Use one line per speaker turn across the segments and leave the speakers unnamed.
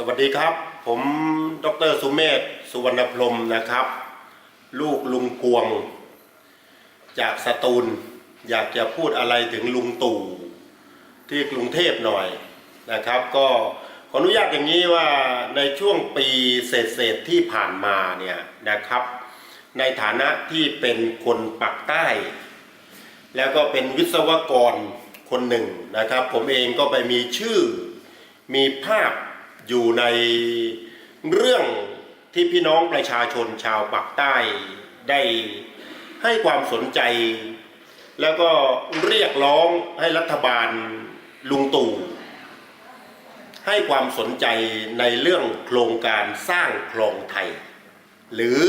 สวัสดีครับ ผมดรสุเมธสุวรรณพรมนะครับ ลูกลุงพวง จากสตูล อยากจะพูดอะไรถึงลุงตู่ที่กรุงเทพหน่อยนะครับ ก็ขออนุญาตอย่างนี้ว่าในช่วงปีเศษๆที่ผ่านมาเนี่ยนะครับ ในฐานะที่เป็นคนปักใต้ แล้วก็เป็นวิศวกรคนหนึ่งนะครับ ผมเองก็ไปมีชื่อมีภาพ อยู่ในเรื่องที่พี่น้องประชาชนชาวปากใต้ได้ให้ความสนใจ แล้วก็เรียกร้องให้รัฐบาลลุงตู่ให้ความสนใจในเรื่องโครงการสร้างคลองไทย หรือ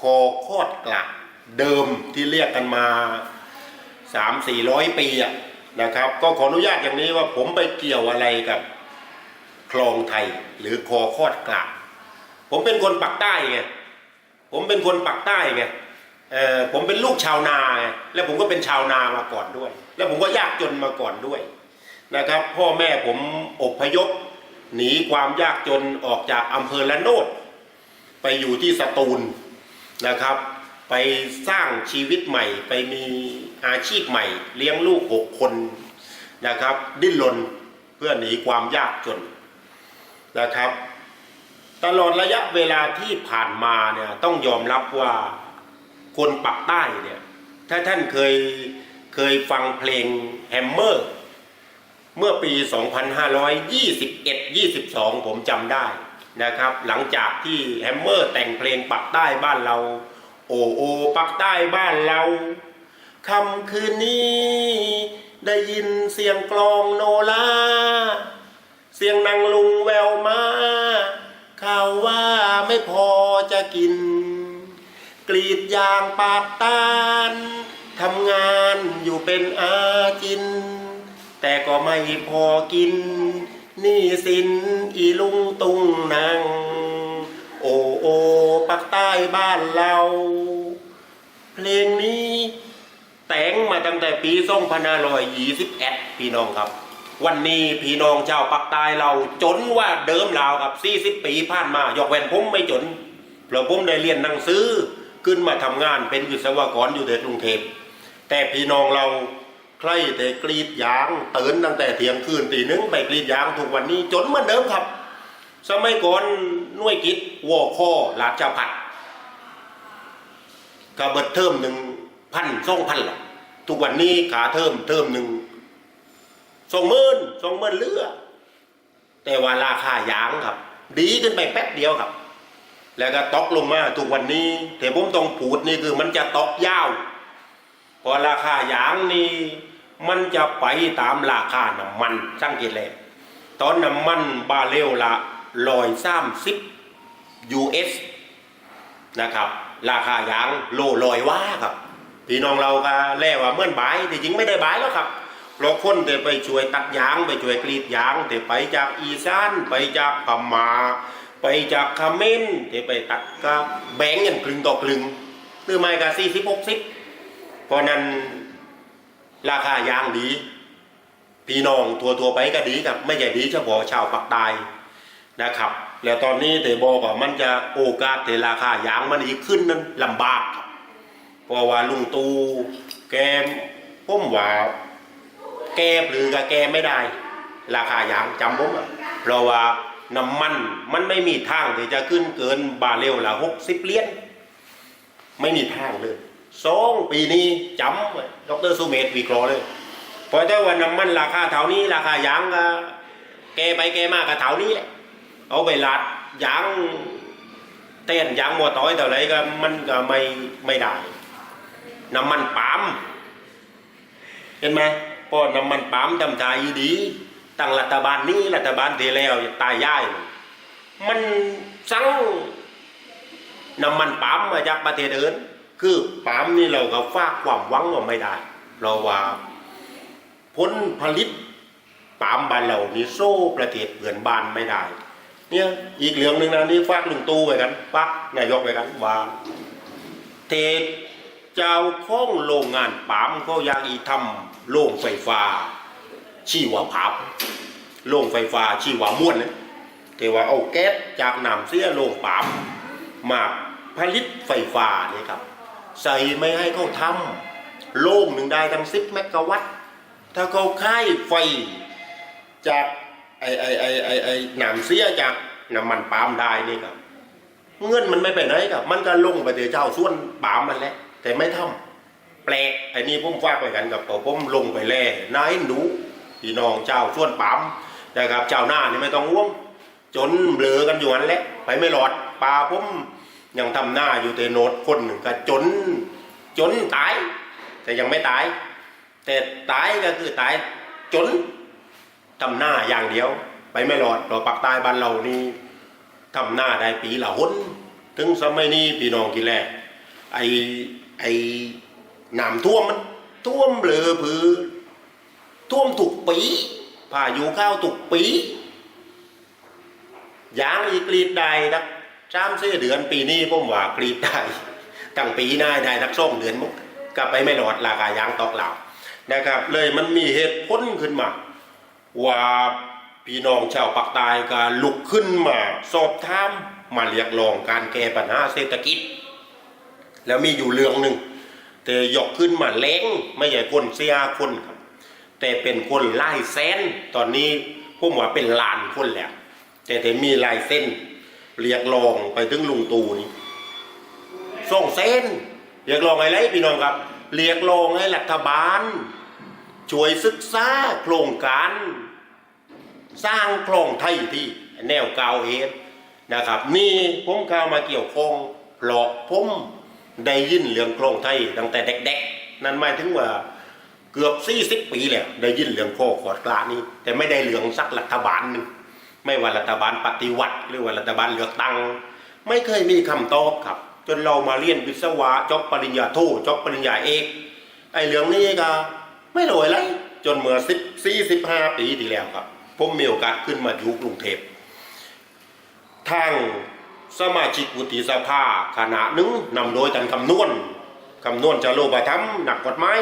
คอคอดกละเดิมที่เรียกกันมาสามสี่ร้อยปีนะครับ ก็ขออนุญาตอย่างนี้ว่าผมไปเกี่ยวอะไรกับ คลองไทยหรือคอคอดกละผมเป็นคนปักใต้ไงผมเป็นคนปักใต้ไงผมเป็นลูกชาวนาไงแล้วผมก็เป็นชาวนามาก่อนด้วย แล้วผมก็ยากจนมาก่อนด้วยนะครับ พ่อแม่ผมอบพยพหนีความยากจนออกจากอำเภอละโนด ไปอยู่ที่สตูลนะครับ ไปสร้างชีวิตใหม่ ไปมีอาชีพใหม่ เลี้ยงลูกหกคนนะครับ ดิ้นรนเพื่อหนีความยากจน นะครับ ตลอดระยะเวลาที่ผ่านมาเนี่ยต้องยอมรับว่าคนปักใต้เนี่ยถ้าท่านเคยเคยฟังเพลงแฮมเมอร์เมื่อปี 2521-22 ผมจำได้นะครับ หลังจากที่แฮมเมอร์แต่งเพลงปักใต้บ้านเรา โอโอปักใต้บ้านเราคำคืนนี้ ได้ยินเสียงกลองโนลา เสียงนางลุงแววมาข่าวว่าไม่พอจะกิน กรีดยางปาดตานทำงานอยู่เป็นอาจิน แต่ก็ไม่พอกิน นี่สินอีลุงตุงนางโอโอปักใต้บ้านเรา เพลงนี้แต่งมาตั้งแต่ปี2521พี่น้องครับ วันนี้พี่น้องชาวปักใต้เราจนว่าเดิมลาวกับ 40 ปีผ่านมายกเว้นผมไม่จนเพราะผมได้เรียนหนังสือขึ้นมาทำงานเป็นวิศวกรอยู่ในกรุงเทพแต่พี่น้องเราใครแต่กรีดยางตื่นตั้งแต่เที่ยงคืนตีหนึ่งไปกรีดยางทุกวันนี้จนเหมือนเดิมครับ สมัยก่อนหน่วยกิจวอข้อลาดเจ้าผัดก็เบิดเทอมหนึ่งพันสองพันหรอกทุกวันนี้ขาเทอมเทอมหนึ่ง สองหมื่นสองหมื่นเลือแต่ว่าราคายางครับ ดีขึ้นไปแป๊บเดียวครับ แล้วก็ตกลงมาทุกวันนี้แต่ผมต้องพูดนี่คือมันจะตกยาวพอราคายางนี่มันจะไปตามราคาน้ำมันสังเกตเลยตอนน้ำมันบาเรลละลอยสามสิบ US นะครับ ราคายางโลลอยว่าครับพี่น้องเราก็แล่ว่าเมื่อนบายแต่จริงไม่ได้บายแล้วครับ เราคนแต่ไปช่วยตัดยางไปช่วยกรีดยางแต่ไปจากอีสานไปจากพม่าไปจากคาเมรแต่ไปตัดก็แบ่งกันครึ่งต่อครึ่งหรือไม่ก็สี่สิบหกสิบเพราะนั้นราคายางดีพี่น้องทัวทัวไปก็ดีครับ ไม่ใช่ดีเฉพาะชาวปากใต้นะครับ แล้วตอนนี้เตบอกว่ามันจะโอกาสเทราคายางมันอีกขึ้นนั้นลำบากครับเพราะว่าลุงตูแกผมว่า แกหรือกับแกไม่ได้ ราคายางจำผมอะเพราะว่าน้ำมันมันไม่มีทางที่จะขึ้นเกินบาเรลละหกสิบเหรียญไม่มีทางเลยสองปีนี้จำดรสุเมธวิเคราะห์เลยเพราะถ้ว่าน้ำมันราคาเท่านี้ ราคายางก็แกไปแกมากกับเท่านี้แหละเอาไปลาดยางเต้นยางมัวต้อยเท่าไรก็มันก็ไม่ไม่ได้น้ำมันปาล์มเห็นไหม พราะน้ำมันปาล์มทำทายดีตั้งรัฐบาลนี้รัฐบาลที่แล้วตายย่าย มันสั่งน้ำมันปาล์มมาจากประเทศอื่นคือปาล์มนี่เราก็ฝากความหวังว่าไม่ได้เราว่าผลผลิตปาล์มบ้านเรานี่โซ่ประเทศเพื่อนบ้านไม่ได้ เนี่ยอีกเรื่องหนึ่งนะนี่ฝากลุงตู้ไว้กันฝากนายกไว้กันว่าเทเจ้าของโรงงานปาล์มเขาอยากอีทำ โรงไฟฟ้า ชีวภาพโรงไฟฟ้าชีวม่วนนะแต่ว่าเอาแก๊สจากน้ำเสียโรงปาล์มมาผลิตไฟฟ้านี่ครับ ใส่ไม่ให้เขาทำโล่งหนึ่งได้ทั้งสิบเมกะวัตต์ถ้าเขาค่ายไฟจากไอไอไอไอไอหนามเสียจากน้ำมันปาล์มได้นี่ครับเงินมันไม่ไปไหนครับ มันก็ลงไปเดี๋ยวเจ้าส่วนปาล์มมันแหละแต่ไม่ทำ แปลกไอ้นี่ผมฝากไปกันกับพอผมลงไปแล่นายหนูพี่น้องเจ้าส่วนปาล์มนะครับเจ้าหน้านี่ไม่ต้องห่วงจนเบลอกันอยู่นั่นแหละไปไม่รอดปลาผมยังทำหน้าอยู่แต่โนดคนหนึ่งก็จนจนตาย แต่ยังไม่ตาย แต่ตายก็คือตายจนทำหน้าอย่างเดียว ไปไม่รอดเราปักใต้บ้านเรานี่ทำหน้าได้ปีละหนถึงสมัยนี้พี่น้องกี่แรกไอไอ น้ำท่วมมันท่วมเบลอผือ ท่วมถูกปีพาอยุเข้าวถูกปียางอีกรีดได้นักสามสี่เดือนปีนี้ผมว่ากรีดได้ตั้งปีหน้าได้นักส่งเดือนมุกกลับไปไม่รอดราคายางตอกเหล่านะครับ เลยมันมีเหตุผลขึ้นมา ว่าพี่น้องชาวปากใต้ก็ลุกขึ้นมาสอบถามมาเรียกร้องการแก้ปัญหาเศรษฐกิจ แล้วมีอยู่เรื่องหนึ่ง แต่ยกขึ้นมาแรงไม่ใช่คนเสียคนครับ แต่เป็นคนไล่แสนตอนนี้ผมว่าเป็นลานคนแล้วแต่แต่มีลายเส้น เรียกร้องไปถึงลุงตูนี่ส่งเส้น เรียกร้องอะไรพี่น้องครับ เรียกร้องให้รัฐบาล ช่วยศึกษาโครงการ สร้างคลองไทยที่แนวกาวเฮดนะครับ นี่ผมเข้ามาเกี่ยวข้องเพราะผม ได้ยินเรื่องคลองไทยตั้งแต่เด็กๆ นั่นหมายถึงว่าเกือบ40ปีแล้วได้ยินเรื่องข้อขอดกลานี้ แต่ไม่ได้เรื่องสักรัฐบาลหนึ่งไม่ว่ารัฐบาลปฏิวัติ หรือว่ารัฐบาลเลือกตั้ง ไม่เคยมีคำตอบครับ จนเรามาเรียนวิศวะจบปริญญาโทจบปริญญาเอกไอเรื่องนี้ก็ไม่รวยเลยจนเมื่อ10 45ปีที่แล้วครับ ผมมีโอกาสขึ้นมาอยู่กรุงเทพทาง สมาชิกวุฒิสภาคณะหนึ่งนำโดยท่านคำนวณคำนวณจะโลบธรรมหนักกฎหมาย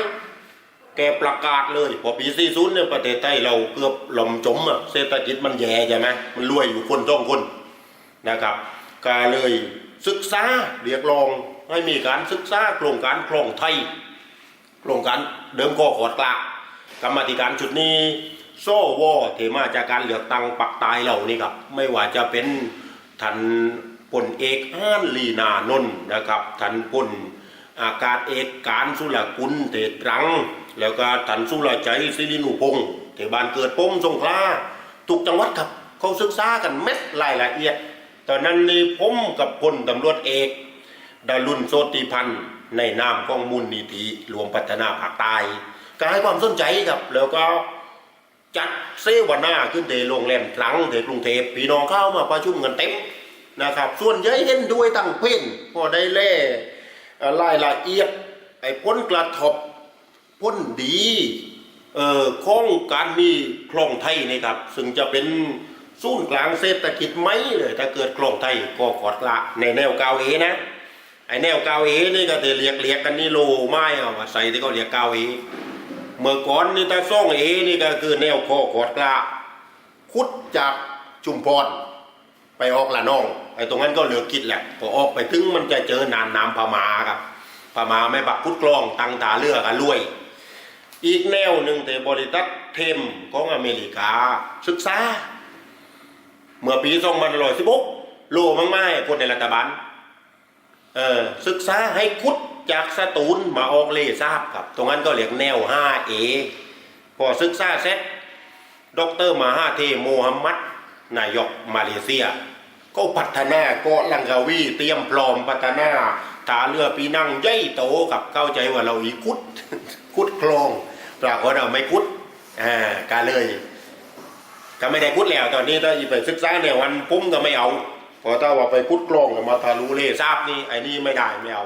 แกประกาศเลยพอปี40เนี่ยประเทศไทยเราเกือบหล่มจมอะเศรษฐกิจมันแย่ใช่ไหมมันรวยอยู่คนต้องคนนะครับก็เลยศึกษาเรียกร้องให้มีการศึกษาโครงการคลองไทยโครงการเดิมก็ขอดกลากกรรมธิการชุดนี้โซวอเทมาจากการเลือกตั้งปักตายเหล่านี้ครับ ไม่ว่าจะเป็นท่าน พลเอกอ้านลีนานนท์นะครับท่านพลอากาศเอกการสุรกุลเตตรัง แล้วก็ท่านสุรใจศิรินุพงศ์เทบานเกิดปมสงขลาทุกจังหวัดครับเขาศึกษากันเม็ดรายละเอียด ตอนนั้นนี่ผมกับพลตำรวจเอกดารุณโสติพันธ์ในนามของมูลนิธิรวมพัฒนาภาคใต้ก็ให้ความสนใจครับแล้วก็จัดเซวนาขึ้นเทโรงแรมตรังเทกรุงเทพพี่น้องเข้ามาประชุมกันเต็ม นะครับ ส่วนใหญ่เห็นด้วยตั้งเพ่นพอได้เล่เอ่อรายละเอียดไอ้พ้นกระทบพ้นดีเอ่อของการมีคลองไทยนี่ครับ ซึ่งจะเป็นศูนย์กลางเศรษฐกิจไหมเลยถ้าเกิดคลองไทยก็ขอดละในแนวกาวเอนะไอแนวกาวเอนี่ก็จะเรียกเรียกกันนี่โลไม้เอามาใส่ที่เขาเรียกกาวเอเมื่อก่อนนี่ถ้าซ่องเอนี่ก็คือแนวคอขอดกระคุดจากจุมพร ไปออกละนองไอ้ตรงนั้นก็เหลือกิดแหละพอออกไปถึงมันจะเจอนานน้ำพมาครับพมาไม่ปักคุดกลองตังตาเลือกกันรวย อีกแนวหนึ่งแต่บริษัทเทมของอเมริกาศึกษา เมื่อปี2516โลมังไม่คนในรัฐบาลเออศึกษาให้คุดจากสตูลมาออกเลทราบครับ ตรงนั้นก็เรียกแนว 5A พอศึกษาเสร็จดรมหาเทโมฮัมมัด นายกมาเลเซีย ก็พัฒนาเกาะลังกาวีเตรียมพร้อมพัฒนาถาเรือปีนั่งใหญ่โตกับเข้าใจว่าเราอีคุดคุดคลองปรากฏเราไม่คุดอ่าก็เลยก็ไม่ได้คุดแล้วตอนนี้ถ้าไปศึกษาเนี่ยวันพุ่มก็ไม่เอาพอถ้าว่าไปคุดกลองกับมาทารุเลทราบนี่ไอ้นี่ไม่ได้ไม่เอา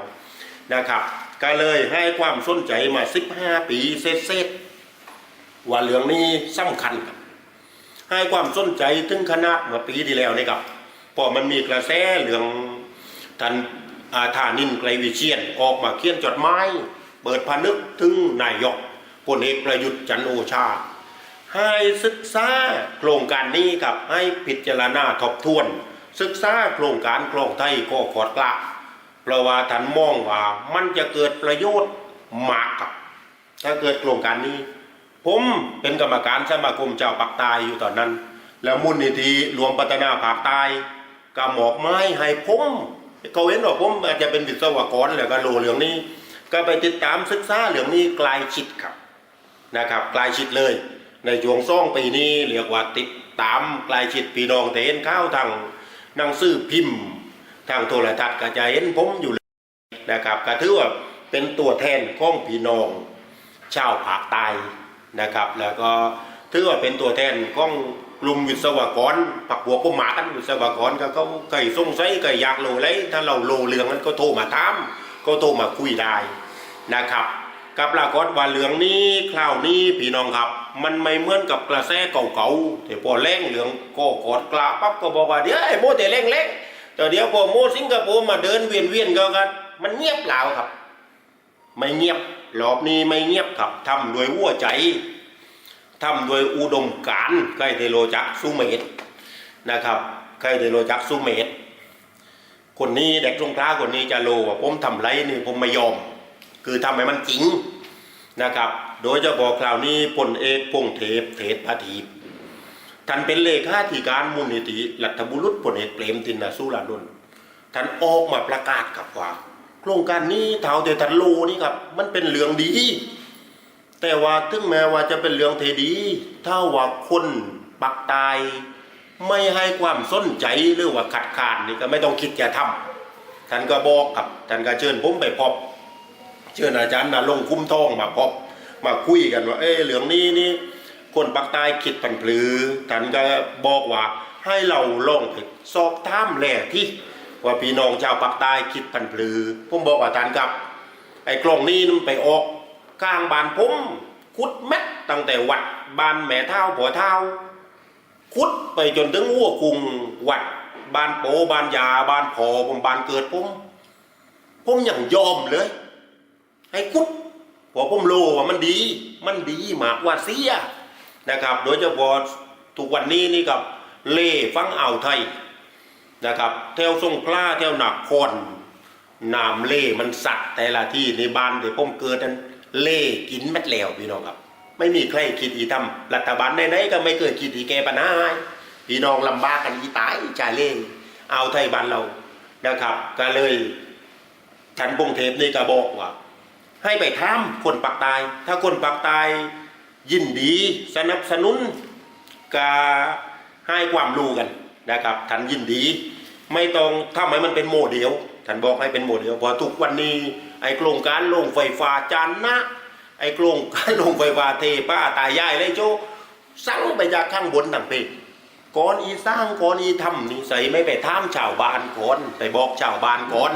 นะครับ ก็เลยให้ความสนใจมา 15 ปีเศษๆว่าเรื่องนี้สำคัญครับ ให้ความสนใจถึงขนาดเมื่อปีที่แล้วนี่ครับเพอมันมีกระแสเรื่องท่านอาธานินไกรวิเชียนออกมาเขียนจดหมายเปิดผนึกถึงนายกพลเอกประยุทธ์จันโอชา ให้ศึกษาโครงการนี้กับให้พิจารณาทบทวน ศึกษาโครงการคลองไทยก็ขอดกละเพราะว่าท่านมองว่ามันจะเกิดประโยชน์มากกับ ถ้าเกิดโครงการนี้ ผมเป็นกรรมการสมาคมเจ้าปักใตายอยู่ตอนนั้น แล้วมูลนิธิรวมพัฒนาภาคใต้ก็หมอกไม้ให้ผมเขาเห็นว่าผมอาจจะเป็นวิศวกรแล้วก็รู้เรื่องนี้ ก็ไปติดตามศึกษาเรื่องนี้กลายชิดครับนะครับกลายชิดเลย ในช่วงซ่องปีนี้เรียกว่าติดตามกลายชิดพี่น้องแต่เห็นข้าวทางหนังสือพิมพ์ ทางโทรทัศน์ก็จะเห็นผมอยู่เลยนะครับก็ถือว่าเป็นตัวแทนของพี่น้องชาวภาคใต้ นะครับ แล้วก็ถือว่าเป็นตัวแทนของกลุ่มวิศวกรปักหัวก็หมากันวิศวกรก็เขาเคยสงสัยเคยอยากรู้เลยถ้าเราโลเรื่องนั้นก็โทรมาถามก็โทรมาคุยได้นะครับกับปรากฏว่าเรื่องนี้คราวนี้พี่น้องครับ มันไม่เหมือนกับกระแสเก่าๆที่พอแรงเรื่องก็กอดกลาปั๊บก็บอกว่าเดี๋ยวไอ้โมแต่เร่งๆแต่เดี๋ยวพอโมสิงคโปร์มาเดินเวียนๆก็กันมันเงียบเปล่าครับ ไม่เงียบรอบนี้ไม่เงียบครับทำด้วยหัวใจทำด้วยอุดมการใกล้เทโลจักสุเมธนะครับใกล้เทโลจักสุเมธคนนี้เด็กตรงกลาคนนี้จะโลว่าผมทำไรนี่ผมไม่ยอม คือทำให้มันจริงนะครับ โดยเฉพาะคราวนี้พลเอกพงเทพเทศปฏิบท่านเป็นเลขาธิการมูลนิธิรัฐบุรุษพลเอกเปรมตินสุรานนท์ท่านออกมาประกาศกับว่า โครงการนี้เท่าเดทันโลนี่ครับ มันเป็นเรื่องดี แต่ว่าถึงแม้ว่าจะเป็นเรื่องเทดีถ้าว่าคนปักตายไม่ให้ความสนใจหรือว่าขัดขานนี่ก็ไม่ต้องคิดจะทำท่านก็บอกครับท่านก็เชิญผมไปพบเชิญอาจารย์นาลงคุ้มทองมาพบมาคุยกันว่า เออเรื่องนี้นี่คนปักใต้คิดผันพลือท่านก็บอกว่าให้เราลองไปสอบถามแหล่ที่ ว่าพี่น้องชาวปักใต้คิดผันพลือ ผมบอกว่าท่านครับ ไอ้กล่องนี้มันไปออกกลางบานผมคุดเม็ดตั้งแต่วัดบานแม่เท้าผัวเท้าคุดไปจนถึงหัวกุงวัดบานโปบานยาบานพอผมบานเกิดผมผมยังยอมเลย ให้คุดเพอผมโลว่ามันดี มันดีมากกว่าเสียนะครับ โดยเฉพาะทุกวันนี้นี่กับเล่ฟังอ่าวไทย นะครับแถวส่งขลาแถวหนักคอนน้ำเล่มันสัตว์แต่ละที่ในบ้านที่ผมเกิดนั้นเล่กินแมดแล้วพี่น้องครับ ไม่มีใครคิดอีทำรัฐบาลไหนๆก็ไม่เคยคิดอีแกปัญหาให้พี่น้องลำบากกันอีตายจ่ายเล่เอาไทยบ้านเรานะครับ ก็เลยฉันพงเทพนี่ก็บอกว่า ให้ไปถามคนปักตาย ถ้าคนปักตายยินดีสนับสนุนกาให้ความรู้กันนะครับท่านยินดี ไม่ต้องทำให้มันเป็นโมเดลท่านบอกให้เป็นโมเดลเพอทุกวันนี้ไอ้โครงการโรงไฟฟ้าจานนะไอ้โครงการโรงไฟฟ้าเทป้าตายายเลยโจสั่งไปจากข้างบนต่างเพก่อนอีสร้างก่อนอีทำนี่ใส่ไม่ไปถามชาวบ้านก่อนไปบอกชาวบ้านก่อน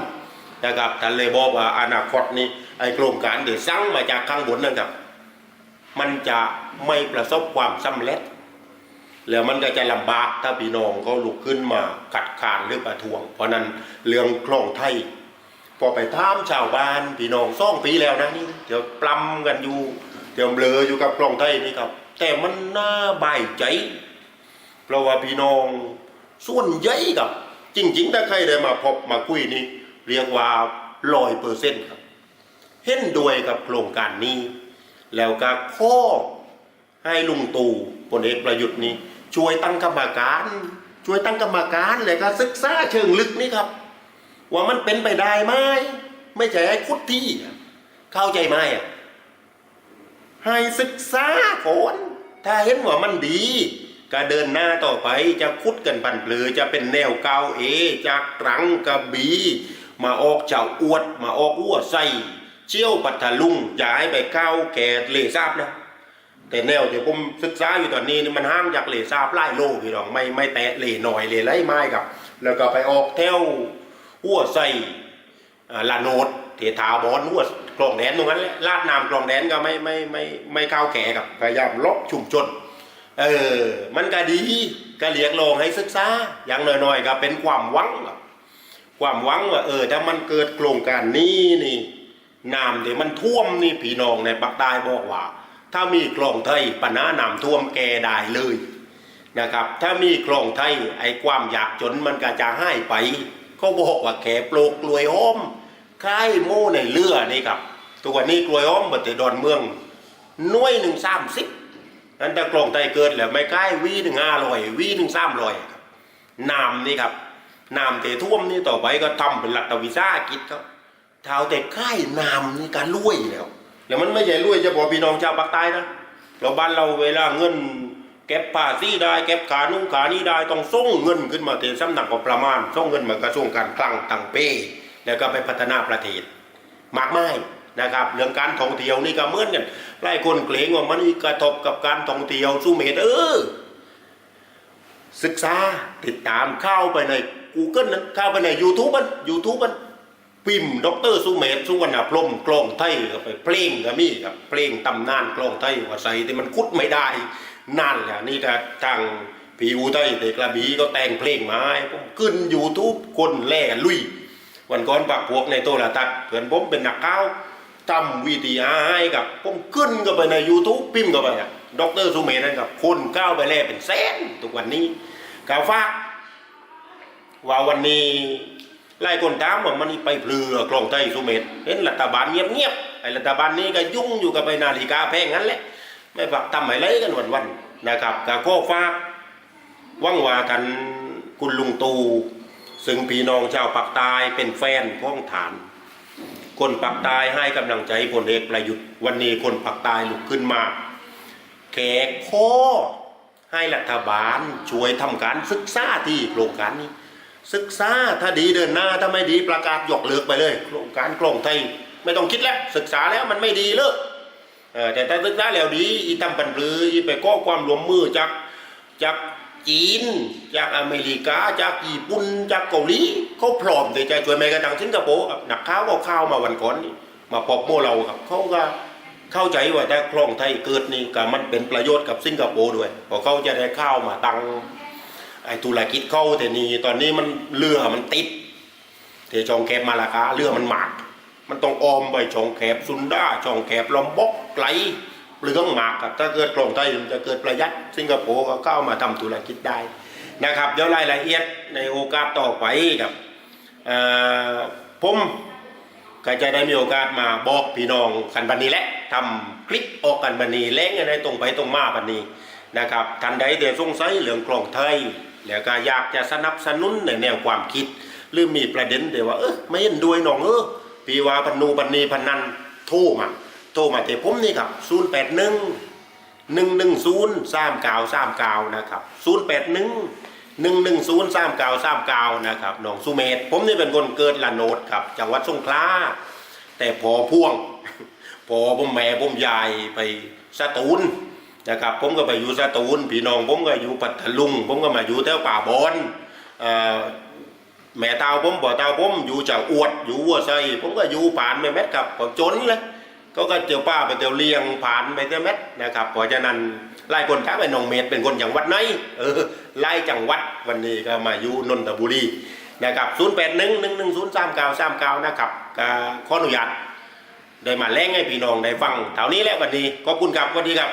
นะครับท่านเลยบอกว่าอนาคตนี้ไอ้โครงการเดี๋ยวสั่งมาจากข้างบนนั่นครับมันจะไม่ประสบความสำเร็จ แล้วมันก็จะลำบากถ้าพี่น้องเขาลุกขึ้นมาขัดขานหรือประท้วง เพราะนั้นเรื่องคลองไทยพอไปถามชาวบ้านพี่น้องซ่องปีแล้วนะนี่เดี๋ยวปลำกันอยู่เดี๋ยวเบลออยู่กับคลองไทยนี่ครับ แต่มันน่าบายใจ เพราะว่าพี่น้องส่วนใหญ่กับ จริง ๆ ถ้าใครได้มาพบมาคุยนี่เรียกว่าลอยเปอร์เซ็นต์ครับเห็นด้วยกับโครงการนี้ แล้วก็ข้อให้ลุงตู่พลเอกประยุทธ์นี้ ช่วยตั้งกรรมการ ช่วยตั้งกรรมการเลยก็ศึกษาเชิงลึกนี่ครับ ว่ามันเป็นไปได้ไหมไม่ใช่ให้คุดที่อะเข้าใจไหมอะให้ศึกษาก่อนถ้าเห็นว่ามันดีก็เดินหน้าต่อไปจะคุดกันปันเปลือจะเป็นแนวเกาเอ จากตรังกระบีมาออกเจ้าอวด มาออกอ้วใส่เชี่ยวปัทลุงอย่าให้ไปก้าวแก่เลทราบนะ แต่แนวที่ผมศึกษาอยู่ตอนนี้นี่มันห้ามจากเลทราบไล่โลพี่น้องไม่ไม่แตะเลหน่อยเลไล่ไม้กับ แล้วก็ไปออกแถวอ้วใส่ลาโนดเทถาบอนอ้วกลองแดนตรงนั้นแหละลาดน้ำกลองแดนก็ไม่ไม่ไม่ไม่เข้าแก่กับพยายามลบชุมชนเออ มันก็ดีก็เรียกร้องให้ศึกษาอย่างน้อยๆก็เป็นความหวังครับความหวังว่าเออถ้ามันเกิดโครงการนี้นี่น้ำที่มันท่วมนี่พี่น้องในปักใต้บอกว่า ถ้ามีคลองไทยปัญหาน้ำท่วมแกได้เลยนะครับ ถ้ามีคลองไทยไอ้ความอยากจนมันก็จะหายไปเขาบอกว่าแขปลูกกลวยห้อมคล้ายโม่ในเรือนี่ครับตัวนี้กลวยห้อมบัดดอนเมืองน้วยหนึ่งสามสิบนั้นถ้าคลองไทยเกิดแล้วไม่ใกล้วีหนึ่งห้าร้อยวีหนึ่งสามร้อยครับน้ำนี่ครับน้ำเตท่วมนี่ต่อไปก็ทำเป็นรัฐวิสาหกิจครับเท้าแต่ค่นามนี่การรวยแล้ว แล้วมันไม่ใช่รวยเฉพาะพี่น้องชาวภาคใต้นะเราบ้านเราเวลาเงินเก็บภาษีได้เก็บขานุ่งขานี้ได้ต้องส่งเงินขึ้นมาเทสำนักงบประมาณส่งเงินมากระทรวงการคลังต่างเป้แล้วก็ไปพัฒนาประเทศมากมายนะครับเรื่องการท่องเที่ยวนี่ก็เหมือนกันหลายคนเกรงว่ามันกระทบกับการท่องเที่ยวสู้เมตเออศึกษาติดตามเข้าไปใน Google นั้นเข้าไปใน YouTube มัน YouTube มัน พิมพ์ดรสุเมธสุวรรณพรมกลองไทยก็ไปเพลงก็มีครับเพลงตำนานกลองไทยว่าใส่ที่มันคุดไม่ได้นั่นแหละนี่ถ้าทางผีอูไทยเด็กระบีก็แต่งเพลงมาให้ผมขึ้นยูทูบคนแล่ลุย วันก่อนปักพวกในโทรทัศน์เพื่อนผมเป็นนักข่าวทำวีดีอาร์ให้กับผมขึ้นก็ไปใน YouTube พิมพ์ก็ไปอะดรสุเมธนั่นครับ คนก้าวไปแล่เป็นแสนทุกวันนี้กาวฟากว่าวันนี้ ไล่คนถามว่ามันไปเพลือกลองไทยสุเมธเห็นรัฐบาลเงียบๆไอ้รัฐบาลนี้ก็ยุ่งอยู่กับไปนาฬิกาแพงงั้นแหละ ไม่ฝักทำอะไรกันวันๆนะครับกะก็ฝากว่างว่ากันคุณลุงตูซึ่งพี่น้องชาวปักตายเป็นแฟนพ้องฐาน คนปักตายให้กำลังใจพลเอกประยุทธ์วันนี้คนปักตายลุกขึ้นมาแขกข้อให้รัฐบาลช่วยทำการศึกษาที่โครงการนี้ ศึกษาถ้าดีเดินหน้าถ้าไม่ดีประกาศยกเลิกไปเลยโครงการกล่องไทยไม่ต้องคิดแล้วศึกษาแล้วมันไม่ดีเลิกแต่ถ้าศึกษาแล้วดีอีทำปันปลืออีไปก้อความรวมมือจากจากจีน จากอเมริกา จากญี่ปุ่นจากเกาหลีเขาพร้อมที่จะช่วยแม้กระทั่งสิงคโปร์ครับนักข่าวก็ข่าวมาวันก่อนนี่มาพบโมเราครับเขาก็เข้าใจว่าถ้าคลองไทยเกิดนี่ก็มันเป็นประโยชน์กับสิงคโปร์ด้วยเพราะเขาจะได้ข้าวมาตัง ไอ้ธุรกิจเข้าแต่นี่ตอนนี้มันเรือมันติดเทช่องแคบมาลากาเรือมันหมาก มันต้องออมไปช่องแคบซุนด้าช่องแคบลอมบกไกลเรือหมากครับถ้าเกิดกลองไทยจะเกิดประหยัดสิงคโปร์ก็เข้ามาทำธุรกิจได้นะครับเดี๋ยวรายละเอียดในโอกาสต่อไปครับผมก็จะได้มีโอกาสมาบอกพี่น้องกันบันนี้แหละทำคลิปออกกันบันนี้เล้งอะไรตรงไปตรงมาบันนี้นะครับท่านใดเดี๋ยวสงสัยเรื่องกลองไทย แล้วก็อยากจะสนับสนุนในแนวความคิด หรือมีประเด็นเดี๋ยวว่าเออไม่เห็นด้วยน้องเออปีว่าพันนูพันนีพันนันโทรมาโทรมาเทผมนี่ครับ0 8 1 1 1 0 3 9 3 9นะครับ0 8 1 1 1 0 3 9 3 9นะครับน้องสุเมธผมนี่เป็นคนเกิดละโนดครับจังหวัดสงขลาแต่พอพ่วง พอผมแม่ผมยายไปสตูล นะครับผมก็ไปอยู่สตูลพี่น้องผมก็อยู่ปัตลุง ผมก็มาอยู่แถวป่าบอนแม่เตาผมบ่เตาผมอยู่จากอวดอยู่วัวไซผมก็อยู่ผ่านไปแมทกับก็จนเลยก็ก็เตียวป้าไปเตียวเลียงผ่านไปเตียวแมทนะครับเพราะฉะนั้นไล่คนถามไปน้องเมธเป็นคนจังหวัดไหนเออไล่จังหวัดวันนี้ก็มาอยู่นนทบุรีนะครับ0 8 1 1 1 0 3 9 3 9นะครับก็ขออนุญาตได้มาแล้งให้พี่น้องได้ฟังเท่านี้แหละวันนี้ขอบคุณครับสวัสดีครับ